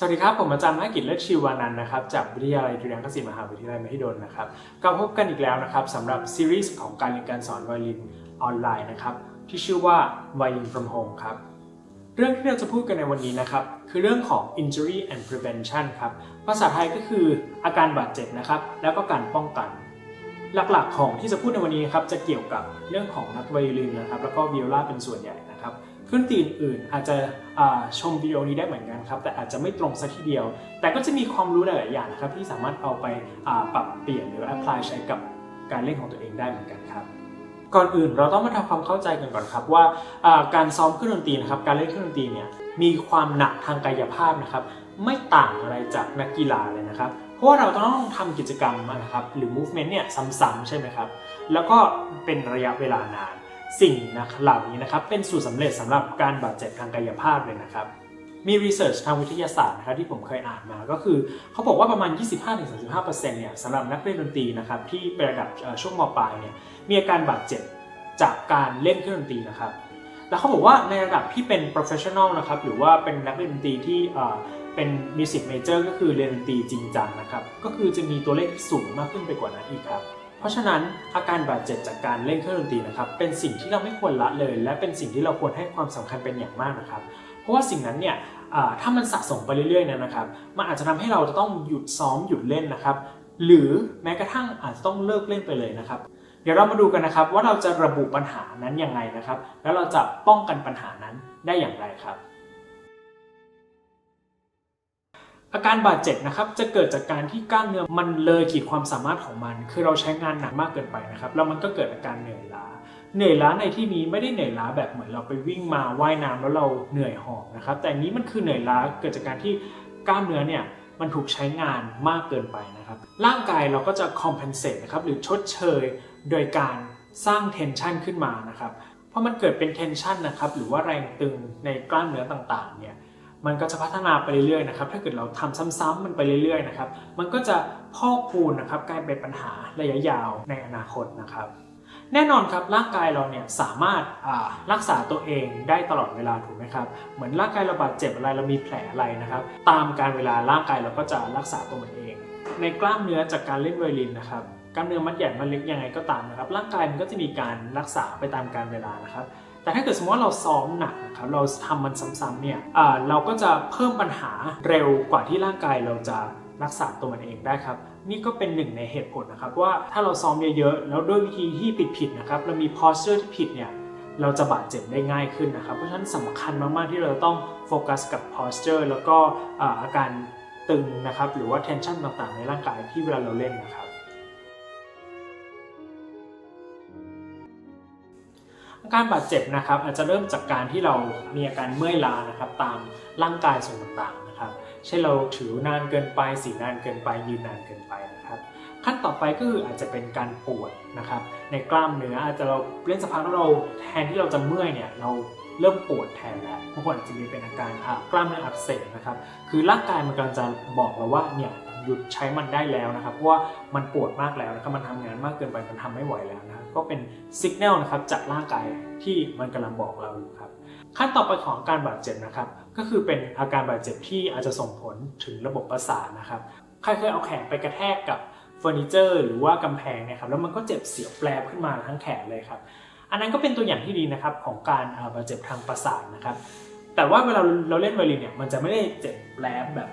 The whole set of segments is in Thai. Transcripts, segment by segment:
สวัสดีครับ ผมอาจารย์มหกิจเลิศชีวานันท์นะครับ จากวิทยาลัยจุฬาลงกรณ์มหาวิทยาลัยมหิดลนะครับกลับพบกันอีกแล้วนะครับสำหรับซีรีส์ของการเรียนการสอนไวโอลินออนไลน์นะครับ ที่ชื่อว่า Violin from Home ครับ เรื่องที่เราจะพูดกันในวันนี้นะครับ คือเรื่องของ injury and prevention ครับ ภาษาไทยก็คืออาการบาดเจ็บนะครับ แล้วก็การป้องกัน หลักๆของที่จะพูดในวันนี้ครับจะเกี่ยวกับเรื่องของนักไวโอลินนะครับ แล้วก็วิโอลาเป็นส่วนใหญ่ นะครับเครื่อนตีอื่นๆอาจจะชมวิดีโอนี้ได้เหมือนกันครับ แต่อาจจะไม่ตรงสักทีเดียว แต่ก็จะมีความรู้หลาย ๆ อย่างนะครับ ที่สามารถเอาไปปรับเปลี่ยนหรือ apply ใช้กับการเล่นของตัวเองได้เหมือนกันครับก่อนอื่นเราต้องมาทำความเข้าใจกันก่อนครับว่าการซ้อมเครื่องดนตรีนะครับการเล่นเครื่องดนตรีเนี่ยมีความหนักทางกายภาพนะครับ ไม่ต่างอะไรจากนักกีฬาเลยนะครับ เพราะว่าเราต้องทำกิจกรรมนะครับหรือ movement เนี่ยซ้ำๆใช่ไหมครับ แล้วก็เป็นระยะเวลานาน สิ่งนะเหล่านี้นะครับเป็นสูตรสำเร็จสำหรับการบาดเจ็บทางกายภาพเลยนะครับมีรีเสิร์ชทางวิทยาศาสตร์นะครับที่ผมเคยอ่านมาก็คือ เขาบอกว่าประมาณ 25-35%เนี่ยสำหรับนักเล่นดนตรีนะครับที่เป็นระดับช่วงมปลายเนี่ยมีอาการบาดเจ็บจากการเล่นเครื่องดนตรีนะครับ แล้วเขาบอกว่าในระดับที่เป็น professional นะครับหรือว่าเป็นนักเล่นดนตรีที่เอ่อเป็น music major ก็คือเรียนดนตรีจริงจังนะครับ ก็คือจะมีตัวเลขที่สูงมากขึ้นไปกว่านั้นอีกครับ เพราะฉะนั้นอาการบาดเจ็บจากการเล่นเครื่องดนตรีนะครับเป็นสิ่งที่เราไม่ควรละเลย และเป็นสิ่งที่เราควรให้ความสำคัญเป็นอย่างมากนะครับ เพราะว่าสิ่งนั้นเนี่ยถ้ามันสะสมไปเรื่อยๆนะครับ มันอาจจะทำให้เราจะต้องหยุดซ้อมหยุดเล่นนะครับ หรือแม้กระทั่งอาจจะต้องเลิกเล่นไปเลยนะครับเดี๋ยวเรามาดูกันนะครับว่าเราจะระบุปัญหานั้นยังไงนะครับ แล้วเราจะป้องกันปัญหานั้นได้อย่างไรครับ อาการบาดเจ็บนะครับจะเกิดจากการที่กล้ามเนื้อมันเลยขีดความสามารถของมัน คือเราใช้งานหนักมากเกินไปนะครับแล้วมันก็เกิดอาการเหนื่อยล้า เหนื่อยล้าในที่นี้ไม่ได้เหนื่อยล้าแบบเหมือนเราไปวิ่งมาว่ายน้ำแล้วเราเหนื่อยหอบนะครับ แต่นนี้มันคือเหนื่อยล้าเกิดจากการที่กล้ามเนื้อเนี่ยมันถูกใช้งานมากเกินไปนะครับ ร่างกายเราก็จะ compensate นะครับหรือชดเชยโดยการสร้าง tension ขึ้นมานะครับเพราะมันเกิดเป็น tension นะครับหรือว่าแรงตึงในกล้ามเนื้อต่างๆเนี่ย มันก็จะพัฒนาไปเรื่อยๆนะครับ ถ้าเกิดเราทำซ้ำๆมันไปเรื่อยๆนะครับ มันก็จะพอกพูนนะครับกลายเป็นปัญหาระยะยาวในอนาคตนะครับ แน่นอนครับร่างกายเราเนี่ยสามารถรักษาตัวเองได้ตลอดเวลาถูกไหมครับ เหมือนร่างกายเราบาดเจ็บอะไรเรามีแผลอะไรนะครับ ตามการเวลาร่างกายเราก็จะรักษาตัวมันเอง ในกล้ามเนื้อจากการเล่นไวลินนะครับกล้ามเนื้อมัดใหญ่มัดเล็กยังไงก็ตามนะครับ ร่างกายมันก็จะมีการรักษาไปตามการเวลานะครับ แต่ถ้าเกิดสมมติว่าเราซ้อมหนักนะครับเราทำมันซ้ำๆเนี่ยเราก็จะเพิ่มปัญหาเร็วกว่าที่ร่างกายเราจะรักษาตัวมันเองได้ครับ นี่ก็เป็นหนึ่งในเหตุผลนะครับ ว่าถ้าเราซ้อมเยอะๆแล้วด้วยวิธีที่ผิดๆนะครับ เรามี posture ที่ผิดเนี่ยเราจะบาดเจ็บได้ง่ายขึ้นนะครับ เพราะฉะนั้นสำคัญมากๆที่เราต้องโฟกัสกับ posture แล้วก็อาอาการตึงนะครับ หรือว่า tension ต่างๆ ในร่างกายที่เวลาเราเล่นนะครับ อาการบาดเจ็บนะครับอาจจะเริ่มจากการที่เรามีอาการเมื่อยล้านะครับตามร่างกายส่วนต่างๆนะครับ เช่นเราถือนานเกินไปสีนานเกินไปยืนนานเกินไปนะครับ ขั้นต่อไปก็คืออาจจะเป็นการปวดนะครับ ในกล้ามเนื้ออาจจะเราเล่นสักพักแล้วเราแทนที่เราจะเมื่อยเนี่ยเราเริ่มปวดแทนแล้วบางคนอาจจะมีเป็นอาการอะกล้ามเนื้ออักเสบนะครับ คือร่างกายมันกำลังจะบอกเราว่าเนี่ย หยุดใช้มันได้แล้วนะครับเพราะว่ามันปวดมากแล้วนะครับมันทำงานมากเกินไปมันทำไม่ไหวแล้วนะก็เป็นสัญญาณนะครับจากร่างกายที่มันกำลังบอกเราอยู่ครับขั้นต่อไปของการบาดเจ็บนะครับก็คือเป็นอาการบาดเจ็บที่อาจจะส่งผลถึงระบบประสาทนะครับใครเคยเอาแขนไปกระแทกกับเฟอร์นิเจอร์ หรือว่ากำแพงเนี่ยครับแล้วมันก็เจ็บเสียวแปลบขึ้นมาทั้งแขนเลยครับอันนั้นก็เป็นตัวอย่างที่ดีนะครับของการบาดเจ็บทางประสาทนะครับแต่ว่าเวลาเราเล่นไวโอลินเนี่ยมันจะไม่ได้เจ็บแปลบแบบ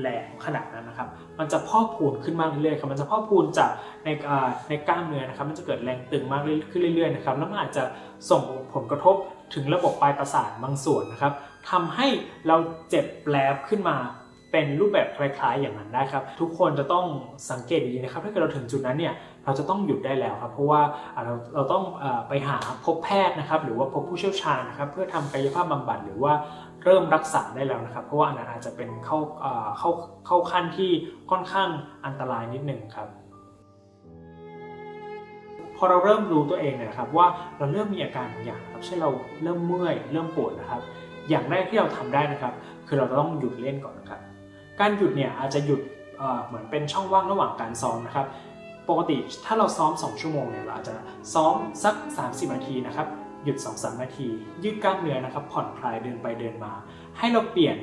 แรงขนาดนั้นนะครับ มันจะพอกพูนขึ้นมากเรื่อยๆครับ มันจะพอกพูนจากในในกล้ามเนื้อนะครับ มันจะเกิดแรงตึงมากขึ้นเรื่อยๆนะครับ แล้วมันอาจจะส่งผลกระทบถึงระบบปลายประสาทบางส่วนนะครับทำให้เราเจ็บแปลบขึ้นมาเป็นรูปแบบคล้ายๆอย่างนั้นได้ครับ ทุกคนจะต้องสังเกตดีๆนะครับ ถ้าเกิดเราถึงจุดนั้นเนี่ยเราจะต้องหยุดได้แล้วครับ เพราะว่าเราเราต้องไปหาพบแพทย์นะครับ หรือว่าพบผู้เชี่ยวชาญนะครับ เพื่อทำกายภาพบำบัดหรือว่า เริ่มรักษาได้แล้วนะครับ เพราะว่าอันนั้นอาจจะเป็นเข้าเข้าเข้าขั้นที่ค่อนข้างอันตรายนิดหนึ่งครับพอเราเริ่มรู้ตัวเองเนี่ยนะครับว่าเราเริ่มมีอาการบางอย่างครับเช่นเราเริ่มเมื่อยเริ่มปวดนะครับ อย่างแรกที่เราทำได้นะครับ คือเราจะต้องหยุดเล่นก่อนนะครับ การหยุดเนี่ยอาจจะหยุดเอ่อเหมือนเป็นช่องว่างระหว่างการซ้อมนะครับ ปกติถ้าเราซ้อม 2 ชั่วโมงเนี่ยเราอาจจะซ้อมสัก 30นาทีนะครับ หยุด 2-3 นาที ยืดกล้ามเนื้อนะครับ ผ่อนคลายเดินไปเดินมา ให้เราเปลี่ยน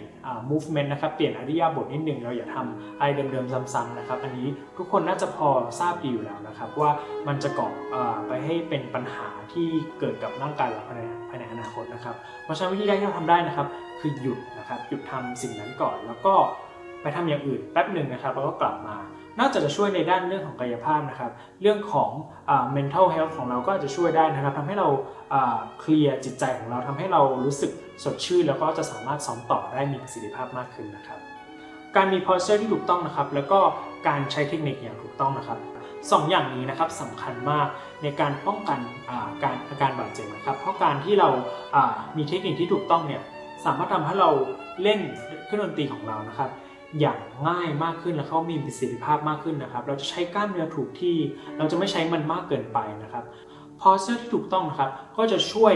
movement นะครับ เปลี่ยนอริยาบทนิดนึง เราอย่าทำอะไรเดิมๆ ซ้ำๆนะครับ อันนี้ทุกคนน่าจะพอทราบดีอยู่แล้วนะครับ ว่ามันจะก่อไปให้เป็นปัญหาที่เกิดกับร่างกายเราภายในภายในอนาคตนะครับ เพราะฉะนั้นวิธีแรกที่เราทำได้นะครับ คือหยุดนะครับ หยุดทำสิ่งนั้นก่อน แล้วก็ไปทำอย่างอื่นแป๊บหนึ่งนะครับ แล้วก็กลับมา นอกจากจะช่วยในด้านเรื่องของกายภาพนะครับ เรื่องของอ mental health ของเราก็จะช่วยได้นะครับทำให้เราเคลียร์จิตใจของเราทำให้เรารู้สึกสดชื่น แล้วก็จะสามารถซ้อมต่อได้มีประสิทธิภาพมากขึ้นนะครับ การมี posture ที่ถูกต้องนะครับ แล้วก็การใช้เทคนิคอย่างถูกต้องนะครับสองอย่างนี้นะครับสำคัญมากในการป้องกันอาการอาการบาดเจ็บนะครับ เพราะการที่เราอ่ามีเทคนิคที่ถูกต้องเนี่ยสามารถทำให้เราเล่นเครื่องดนตรีของเรานะครับ อย่างง่ายมากขึ้นและเขามีประสิทธิภาพมากขึ้นนะครับ เราจะใช้กล้ามเนื้อถูกที่ เราจะไม่ใช้มันมากเกินไปนะครับพอเสื้อที่ถูกต้องนะครับ ก็จะช่วย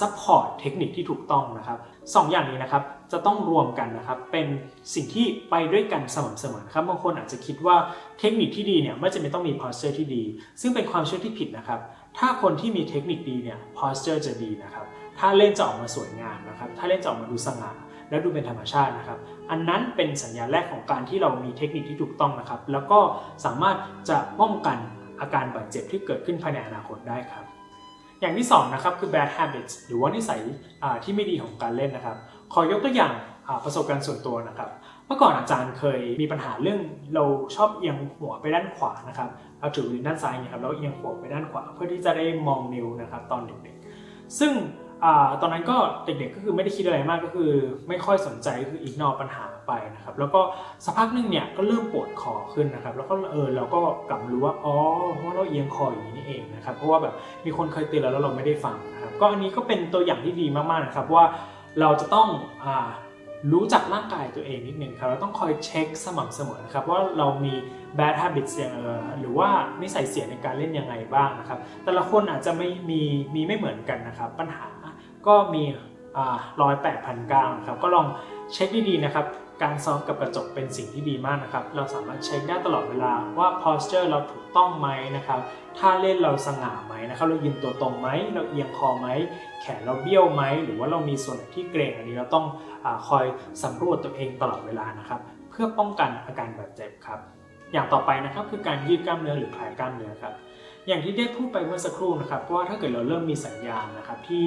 ซัพพอร์ตเทคนิคที่ถูกต้องนะครับสองอย่างนี้นะครับ จะต้องรวมกันนะครับ เป็นสิ่งที่ไปด้วยกันสม่ำเสมอครับ บางคนอาจจะคิดว่าเทคนิคที่ดีเนี่ยไม่จำเป็นต้องมี posture ที่ดี ซึ่งเป็นความเชื่อที่ผิดนะครับ ถ้าคนที่มีเทคนิคดีเนี่ย posture จะดีนะครับ ถ้าเล่นจะออกมาสวยงามนะครับ ถ้าเล่นจะออกมาดูสง่า และดูเป็นธรรมชาตินะครับ อันนั้นเป็นสัญญาณแรกของการที่เรามีเทคนิคที่ถูกต้องนะครับ แล้วก็สามารถจะป้องกันอาการบาดเจ็บที่เกิดขึ้นภายในอนาคตได้ครับ อย่างที่2นะครับคือ bad habits หรือว่านิสัยที่ไม่ดีของการเล่นนะครับ ขอยกตัวอย่างประสบการณ์ส่วนตัวนะครับ เมื่อก่อนอาจารย์เคยมีปัญหาเรื่องเราชอบเอียงหัวไปด้านขวานะครับเราถืออยู่ด้านซ้ายเนี่ยครับแล้วเอียงหัวไปด้านขวา เพื่อที่จะได้มองนิ้วนะครับตอนเด็กๆซึ่ง ตอนนั้นก็เด็กๆก็คือไม่ได้คิดอะไรมากก็คือ ไม่ค่อยสนใจก็คืออีกนอปัญหาไปนะครับ แล้วก็สักพักหนึงเนี่ยก็เริ่มปวดคอขึ้นนะครับ แล้วก็เออเราก็กลับรู้ว่าอ๋อเพราะเราเอียงคออย่างนี้นี่เองนะครับเพราะว่าแบบมีคนเคยเตือนแล้วแล้วเราไม่ได้ฟังนะครับก็อันนี้ก็เป็นตัวอย่างที่ดีมากๆนะครับว่าเราจะต้องอรู้จักร่างกายตัวเองนิดนึงครับเราต้องคอยเช็คสม่ำเสมอนะครับว่าเรามี bad habits อย่างเออหรือว่านิสัยเสียในการเล่นยังไงบ้างนะครับ แต่ละคนอาจจะไม่มีมีไม่เหมือนกันนะครับปัญหา ก็มีร้อยแปดพันเก้านะครับก็ลองเช็คดีๆนะครับการซ้อมกับกระจกเป็นสิ่งที่ดีมากนะครับ เราสามารถเช็คได้ตลอดเวลาว่า posture เราถูกต้องไหมนะครับท่าเล่นเราสง่าไหมนะครับ เรายืนตัวตรงไหม เราเอียงคอไหม แขนเราเบี้ยวไหม หรือว่าเรามีส่วนไหนที่เกรงอันนี้เราต้องอคอยสำรวจตัวเองตลอดเวลานะครับ เพื่อป้องกันอาการบาดเจ็บครับ อย่างต่อไปนะครับคือการยืดกล้ามเนื้อหรือคลายกล้ามเนื้อครับ อย่างที่ได้พูดไปเมื่อสักครู่นะครับว่าถ้าเกิดเราเริ่มมีสัญญาณนะครับที่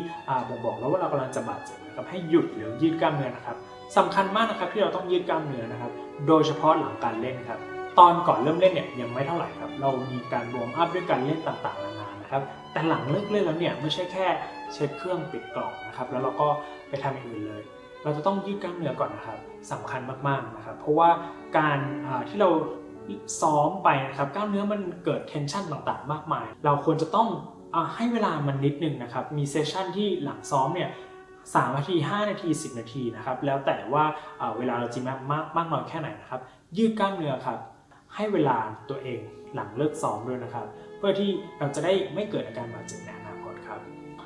บ่งบอกแล้วว่าเรากำลังจะบาดเจ็บนะครับให้หยุดหรือยืดกล้ามเนื้อนะครับสำคัญมากนะครับที่เราต้องยืดกล้ามเนื้อนะครับ โดยเฉพาะหลังการเล่นครับตอนก่อนเริ่มเล่นเนี่ยยังไม่เท่าไหร่ครับเรามีการวอร์มอัพด้วยการเล่นต่างๆนานานะครับแต่หลังเลิกเล่นแล้วเนี่ยไม่ใช่แค่เช็ดเครื่องปิดกล่องนะครับแล้วเราก็ไปทำอย่างอื่นเลยเราจะต้องยืดกล้ามเนื้อก่อนนะครับสำคัญมากๆนะครับ เพราะว่าการที่เรา ซ้อมไปนะครับกล้ามเนื้อมันเกิดเทนชันต่างๆ มากมาย เราควรจะต้องอให้เวลามันนิดนึงนะครับ มีเซสชันที่หลังซ้อมเนี่ยสามนาที 5 นาที 10 นาทีนะครับ แล้วแต่ว่าเวลาเราจริงมากมากมากน้อยแค่ไหนนะครับ ยืดกล้ามเนื้อครับ ให้เวลาตัวเองหลังเลิกซ้อมด้วยนะครับ เพื่อที่เราจะได้ไม่เกิดอาการบาดเจ็บนอนาคตครับ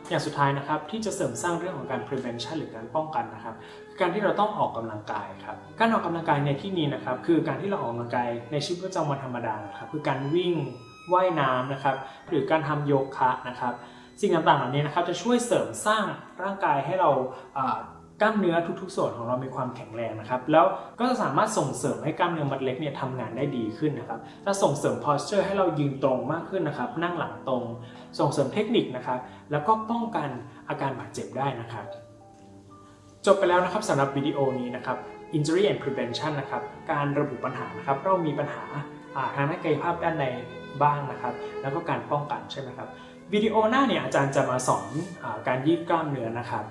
อย่างสุดท้ายนะครับที่จะเสริมสร้างเรื่องของการ prevention หรือการป้องกันนะครับคือการที่เราต้องออกกำลังกายครับการออกกำลังกายในที่นี้นะครับคือการที่เราออกกำลังกายในชีวิตประจำวันธรรมดานะครับคือการวิ่งว่ายน้ำนะครับหรือการทำโยคะนะครับสิ่งต่างๆเหล่านี้นะครับจะช่วยเสริมสร้างร่างกายให้เรา กล้ามเนื้อทุกๆ ส่วนของเรามีความแข็งแรงนะครับ แล้วก็จะสามารถส่งเสริมให้กล้ามเนื้อมัดเล็กเนี่ยทำงานได้ดีขึ้นนะครับ จะส่งเสริม posture ให้เรายืนตรงมากขึ้นนะครับ นั่งหลังตรง ส่งเสริมเทคนิคนะครับ แล้วก็ป้องกันอาการบาดเจ็บได้นะครับ จบไปแล้วนะครับสำหรับวิดีโอนี้นะครับ injury and prevention นะครับ การระบุปัญหานะครับ เรามีปัญหาอ่าทางด้านกายภาพด้านในบ้างนะครับ แล้วก็การป้องกันใช่ไหมครับ วิดีโอหน้าเนี่ยอาจารย์จะมาสอนอาการยืดกล้ามเนื้อนะครับ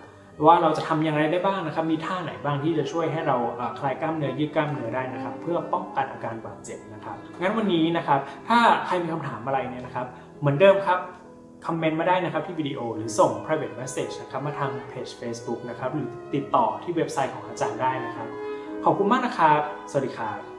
ว่าเราจะทำยังไงได้บ้างนะครับ มีท่าไหนบ้างที่จะช่วยให้เราคลายกล้ามเนื้อยืดกล้ามเนื้อได้นะครับ เพื่อป้องกันอาการบาดเจ็บนะครับ งั้นวันนี้นะครับ ถ้าใครมีคำถามอะไรเนี่ยนะครับ เหมือนเดิมครับคอมเมนต์มาได้นะครับที่วิดีโอหรือส่ง private message นะครับมาทางเพจ Facebook นะครับหรือติดต่อที่เว็บไซต์ของอาจารย์ได้นะครับ ขอบคุณมากนะครับ สวัสดีครับ